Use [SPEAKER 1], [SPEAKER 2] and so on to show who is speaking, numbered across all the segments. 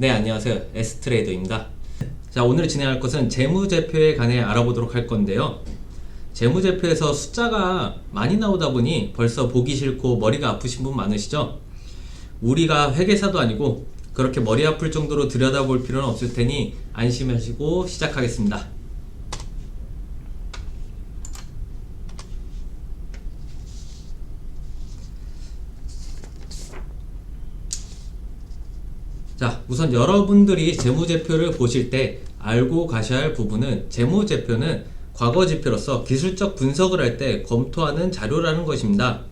[SPEAKER 1] 네, 안녕하세요. 에스트레이더입니다. 자, 오늘 진행할 것은 재무제표에 관해 알아보도록 할 건데요. 재무제표에서 숫자가 많이 나오다 보니 벌써 보기 싫고 머리가 아프신 분 많으시죠? 우리가 회계사도 아니고 그렇게 머리 아플 정도로 들여다볼 필요는 없을 테니 안심하시고 시작하겠습니다. 자, 우선 여러분들이 재무제표를 보실 때 알고 가셔야 할 부분은 재무제표는 과거 지표로서 기술적 분석을 할 때 검토하는 자료라는 것입니다.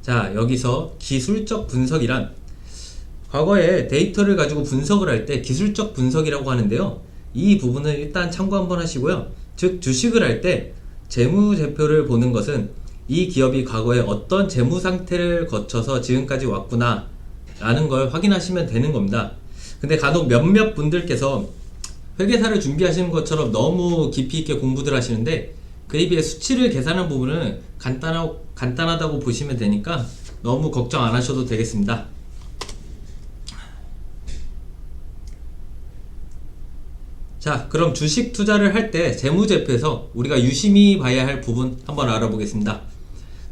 [SPEAKER 1] 자, 여기서 기술적 분석이란 과거에 데이터를 가지고 분석을 할 때 기술적 분석이라고 하는데요. 이 부분은 일단 참고 한번 하시고요. 즉, 주식을 할 때 재무제표를 보는 것은 이 기업이 과거에 어떤 재무 상태를 거쳐서 지금까지 왔구나 라는 걸 확인하시면 되는 겁니다. 근데 간혹 몇몇 분들께서 회계사를 준비하시는 것처럼 너무 깊이 있게 공부들 하시는데 그에 비해 수치를 계산하는 부분은 간단하, 간단하다고 보시면 되니까 너무 걱정 안 하셔도 되겠습니다. 자, 그럼 주식 투자를 할 때 재무제표에서 우리가 유심히 봐야 할 부분 한번 알아보겠습니다.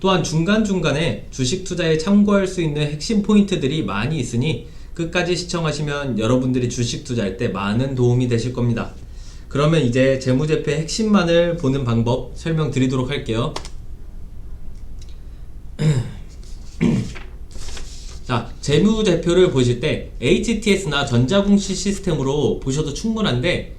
[SPEAKER 1] 또한 중간중간에 주식 투자에 참고할 수 있는 핵심 포인트들이 많이 있으니 끝까지 시청하시면 여러분들이 주식 투자할 때 많은 도움이 되실 겁니다. 그러면 이제 재무제표의 핵심만을 보는 방법 설명드리도록 할게요. 자, 재무제표를 보실 때 HTS나 전자공시 시스템으로 보셔도 충분한데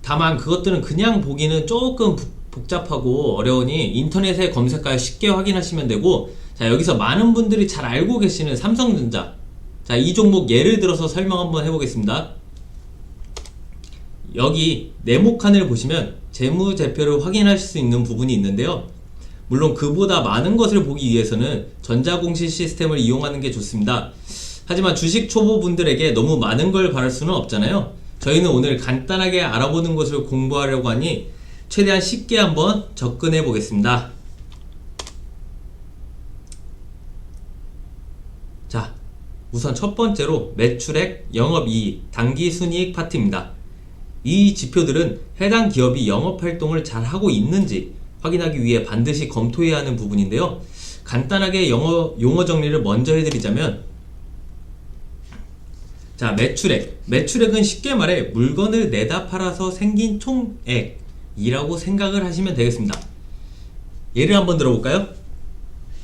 [SPEAKER 1] 다만 그것들은 그냥 보기는 조금 부- 복잡하고 어려우니 인터넷에 검색하여 쉽게 확인하시면 되고 자 여기서 많은 분들이 잘 알고 계시는 삼성전자. 자 이 종목 예를 들어서 설명 한번 해보겠습니다. 여기 네모 칸을 보시면 재무제표를 확인할 수 있는 부분이 있는데요. 물론 그보다 많은 것을 보기 위해서는 전자공시 시스템을 이용하는 게 좋습니다. 하지만 주식 초보분들에게 너무 많은 걸 바랄 수는 없잖아요. 저희는 오늘 간단하게 알아보는 것을 공부하려고 하니 최대한 쉽게 한번 접근해 보겠습니다. 자, 우선 첫 번째로 매출액, 영업이익, 당기순이익 파트입니다. 이 지표들은 해당 기업이 영업활동을 잘 하고 있는지 확인하기 위해 반드시 검토해야 하는 부분인데요. 간단하게 영어, 용어 정리를 먼저 해드리자면 자, 매출액. 매출액은 쉽게 말해 물건을 내다 팔아서 생긴 총액 이라고 생각을 하시면 되겠습니다. 예를 한번 들어볼까요?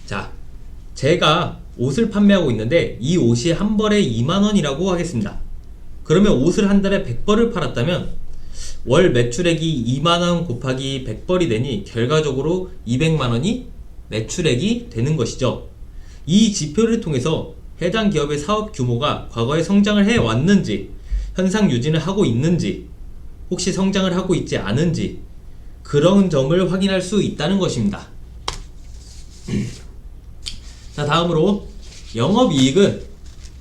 [SPEAKER 1] 자, 제가 옷을 판매하고 있는데 이 옷이 한 벌에 2만원이라고 하겠습니다. 그러면 옷을 한 달에 100벌을 팔았다면 월 매출액이 2만원 곱하기 100벌이 되니 결과적으로 200만원이 매출액이 되는 것이죠. 이 지표를 통해서 해당 기업의 사업 규모가 과거에 성장을 해 왔는지, 현상 유지를 하고 있는지, 혹시 성장을 하고 있지 않은지, 그런 점을 확인할 수 있다는 것입니다. 자, 다음으로 영업이익은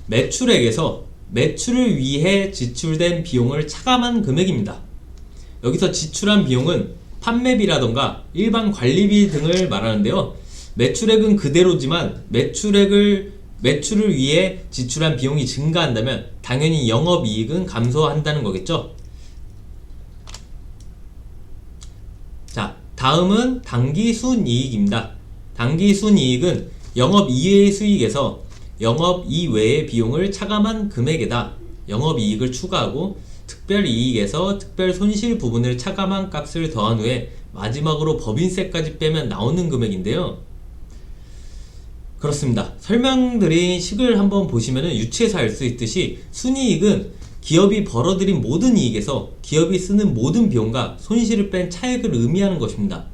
[SPEAKER 1] 매출액에서 매출을 위해 지출된 비용을 차감한 금액입니다. 여기서 지출한 비용은 판매비라던가 일반 관리비 등을 말하는데요. 매출액은 그대로지만 매출액을 매출을 위해 지출한 비용이 증가한다면 당연히 영업이익은 감소한다는 거겠죠. 자, 다음은 당기 순이익입니다. 당기 순이익은 영업 이외의 수익에서 영업 이외의 비용을 차감한 금액에다 영업 이익을 추가하고 특별 이익에서 특별 손실 부분을 차감한 값을 더한 후에 마지막으로 법인세까지 빼면 나오는 금액인데요. 그렇습니다. 설명드린 식을 한번 보시면 유추해서 알 수 있듯이 순이익은 기업이 벌어들인 모든 이익에서 기업이 쓰는 모든 비용과 손실을 뺀 차액을 의미하는 것입니다.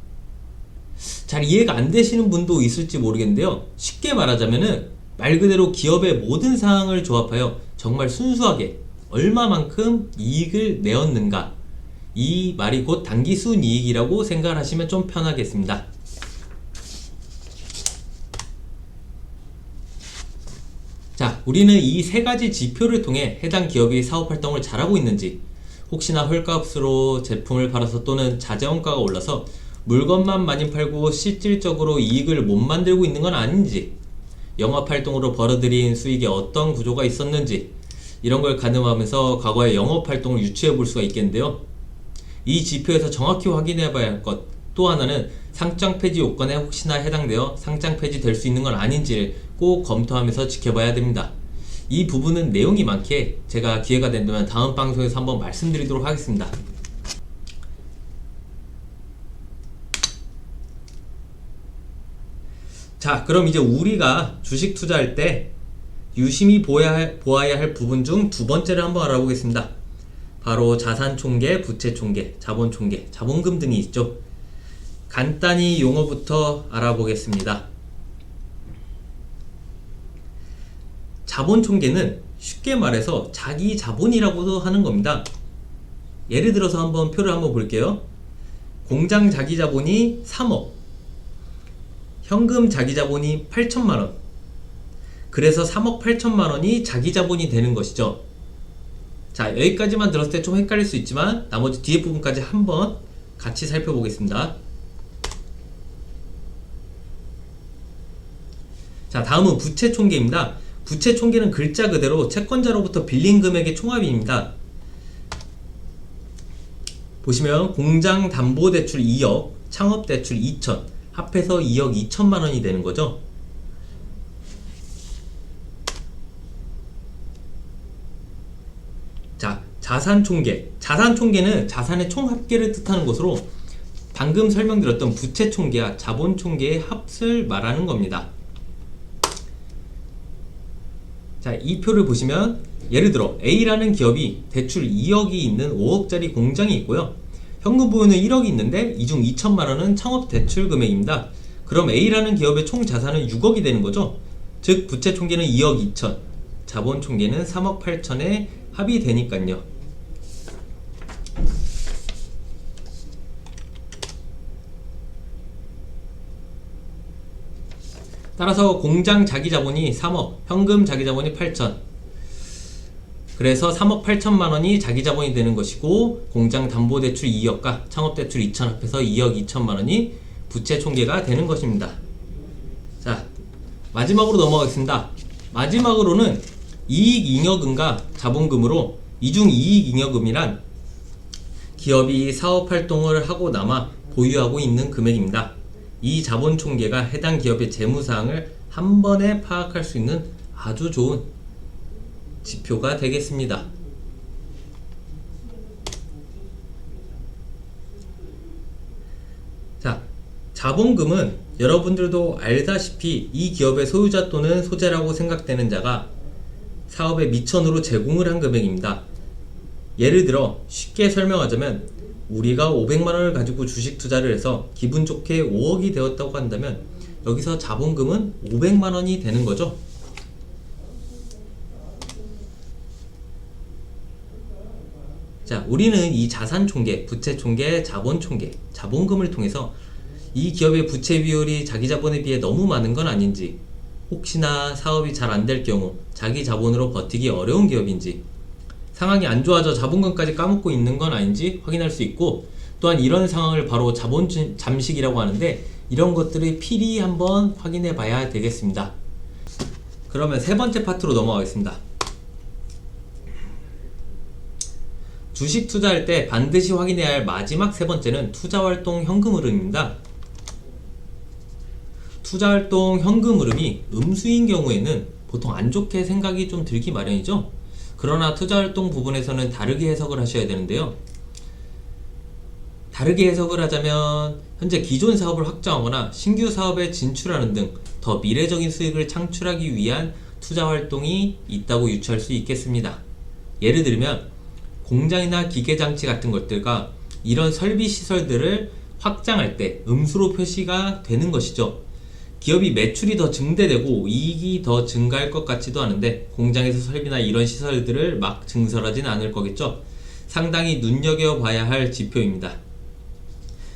[SPEAKER 1] 잘 이해가 안 되시는 분도 있을지 모르겠는데요. 쉽게 말하자면은 말 그대로 기업의 모든 상황을 조합하여 정말 순수하게 얼마만큼 이익을 내었는가 이 말이 곧 당기순이익이라고 생각을 하시면 좀 편하겠습니다. 자, 우리는 이 세 가지 지표를 통해 해당 기업이 사업 활동을 잘하고 있는지, 혹시나 헐값으로 제품을 팔아서 또는 자재원가가 올라서 물건만 많이 팔고 실질적으로 이익을 못 만들고 있는 건 아닌지, 영업 활동으로 벌어들인 수익에 어떤 구조가 있었는지 이런 걸 가늠하면서 과거의 영업 활동을 유추해 볼 수가 있겠는데요. 이 지표에서 정확히 확인해 봐야 할 것 또 하나는 상장 폐지 요건에 혹시나 해당되어 상장 폐지 될 수 있는 건 아닌지를 꼭 검토하면서 지켜봐야 됩니다. 이 부분은 내용이 많기에 제가 기회가 된다면 다음 방송에서 한번 말씀드리도록 하겠습니다. 자, 그럼 이제 우리가 주식 투자할 때 유심히 보아야 할, 보아야 할 부분 중 두 번째를 한번 알아보겠습니다. 바로 자산 총계, 부채 총계, 자본 총계, 자본금 등이 있죠. 간단히 용어부터 알아보겠습니다. 자본 총계는 쉽게 말해서 자기 자본이라고도 하는 겁니다. 예를 들어서 한번 표를 한번 볼게요. 공장 자기 자본이 3억, 현금 자기 자본이 8천만 원. 그래서 3억 8천만 원이 자기 자본이 되는 것이죠. 자, 여기까지만 들었을 때 좀 헷갈릴 수 있지만 나머지 뒤에 부분까지 한번 같이 살펴보겠습니다. 자, 다음은 부채 총계입니다. 부채 총계는 글자 그대로 채권자로부터 빌린 금액의 총합입니다. 보시면 공장 담보 대출 2억, 창업 대출 2천, 합해서 2억 2천만 원이 되는 거죠. 자, 자산 총계. 자산 총계는 자산의 총 합계를 뜻하는 것으로 방금 설명드렸던 부채 총계와 자본 총계의 합을 말하는 겁니다. 자, 이 표를 보시면 예를 들어 A라는 기업이 대출 2억이 있는 5억짜리 공장이 있고요. 현금 부분은 1억이 있는데 이중 2천만 원은 창업 대출 금액입니다. 그럼 A라는 기업의 총 자산은 6억이 되는 거죠. 즉 부채 총계는 2억 2천, 자본 총계는 3억 8천에 합이 되니까요. 따라서 공장 자기 자본이 3억, 현금 자기 자본이 8천. 그래서 3억 8천만 원이 자기 자본이 되는 것이고 공장 담보 대출 2억과 창업 대출 2천 합해서 2억 2천만 원이 부채 총계가 되는 것입니다. 자, 마지막으로 넘어가겠습니다. 마지막으로는 이익 잉여금과 자본금으로 이중 이익 잉여금이란 기업이 사업 활동을 하고 남아 보유하고 있는 금액입니다. 이 자본 총계가 해당 기업의 재무 사항을 한 번에 파악할 수 있는 아주 좋은 지표가 되겠습니다. 자, 자본금은 여러분들도 알다시피 이 기업의 소유자 또는 소재라고 생각되는 자가 사업에 미천으로 제공을 한 금액입니다. 예를 들어 쉽게 설명하자면 우리가 500만 원을 가지고 주식 투자를 해서 기분 좋게 5억이 되었다고 한다면 여기서 자본금은 500만 원이 되는 거죠. 자, 우리는 이 자산 총계, 부채 총계, 자본 총계, 자본금을 통해서 이 기업의 부채 비율이 자기 자본에 비해 너무 많은 건 아닌지, 혹시나 사업이 잘 안 될 경우 자기 자본으로 버티기 어려운 기업인지, 상황이 안 좋아져 자본금까지 까먹고 있는 건 아닌지 확인할 수 있고, 또한 이런 상황을 바로 자본 잠식이라고 하는데, 이런 것들을 필히 한번 확인해 봐야 되겠습니다. 그러면 세 번째 파트로 넘어가겠습니다. 주식 투자할 때 반드시 확인해야 할 마지막 세 번째는 투자활동 현금 흐름입니다. 투자활동 현금 흐름이 음수인 경우에는 보통 안 좋게 생각이 좀 들기 마련이죠. 그러나 투자활동 부분에서는 다르게 해석을 하셔야 되는데요. 다르게 해석을 하자면 현재 기존 사업을 확장하거나 신규 사업에 진출하는 등 더 미래적인 수익을 창출하기 위한 투자 활동이 있다고 유추할 수 있겠습니다. 예를 들면 공장이나 기계 장치 같은 것들과 이런 설비 시설들을 확장할 때 음수로 표시가 되는 것이죠. 기업이 매출이 더 증대되고 이익이 더 증가할 것 같지도 않은데 공장에서 설비나 이런 시설들을 막 증설하진 않을 거겠죠. 상당히 눈여겨봐야 할 지표입니다.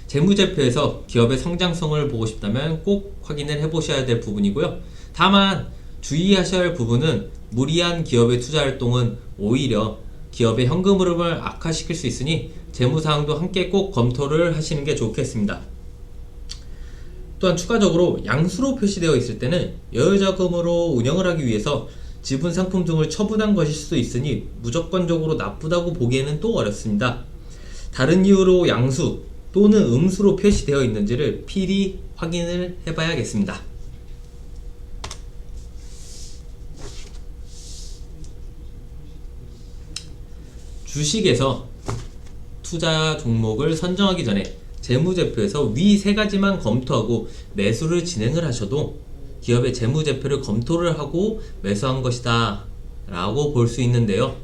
[SPEAKER 1] 재무제표에서 기업의 성장성을 보고 싶다면 꼭 확인을 해보셔야 될 부분이고요. 다만 주의하셔야 할 부분은 무리한 기업의 투자 활동은 오히려 기업의 현금 흐름을 악화시킬 수 있으니 재무 사항도 함께 꼭 검토를 하시는 게 좋겠습니다. 또한 추가적으로 양수로 표시되어 있을 때는 여유자금으로 운영을 하기 위해서 지분 상품 등을 처분한 것일 수도 있으니 무조건적으로 나쁘다고 보기에는 또 어렵습니다. 다른 이유로 양수 또는 음수로 표시되어 있는지를 필히 확인을 해봐야겠습니다. 주식에서 투자 종목을 선정하기 전에 재무제표에서 위 세 가지만 검토하고 매수를 진행을 하셔도 기업의 재무제표를 검토를 하고 매수한 것이다 라고 볼 수 있는데요.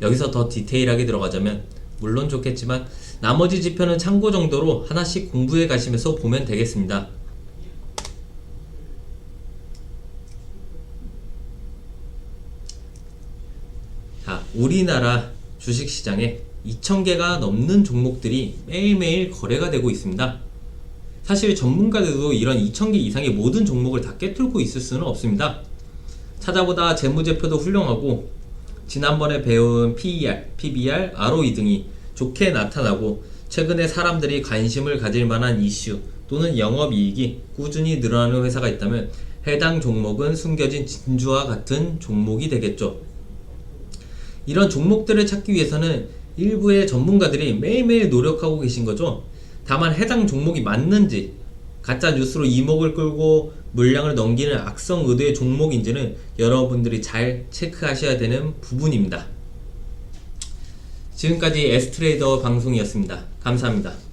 [SPEAKER 1] 여기서 더 디테일하게 들어가자면 물론 좋겠지만 나머지 지표는 참고 정도로 하나씩 공부해 가시면서 보면 되겠습니다. 자, 우리나라 주식시장에 2,000개가 넘는 종목들이 매일매일 거래가 되고 있습니다. 사실 전문가들도 이런 2,000개 이상의 모든 종목을 다 꿰뚫고 있을 수는 없습니다. 찾아보다 재무제표도 훌륭하고 지난번에 배운 PER, PBR, ROE 등이 좋게 나타나고 최근에 사람들이 관심을 가질 만한 이슈 또는 영업이익이 꾸준히 늘어나는 회사가 있다면 해당 종목은 숨겨진 진주와 같은 종목이 되겠죠. 이런 종목들을 찾기 위해서는 일부의 전문가들이 매일매일 노력하고 계신 거죠. 다만 해당 종목이 맞는지 가짜 뉴스로 이목을 끌고 물량을 넘기는 악성 의도의 종목인지는 여러분들이 잘 체크하셔야 되는 부분입니다. 지금까지 에스트레이더 방송이었습니다. 감사합니다.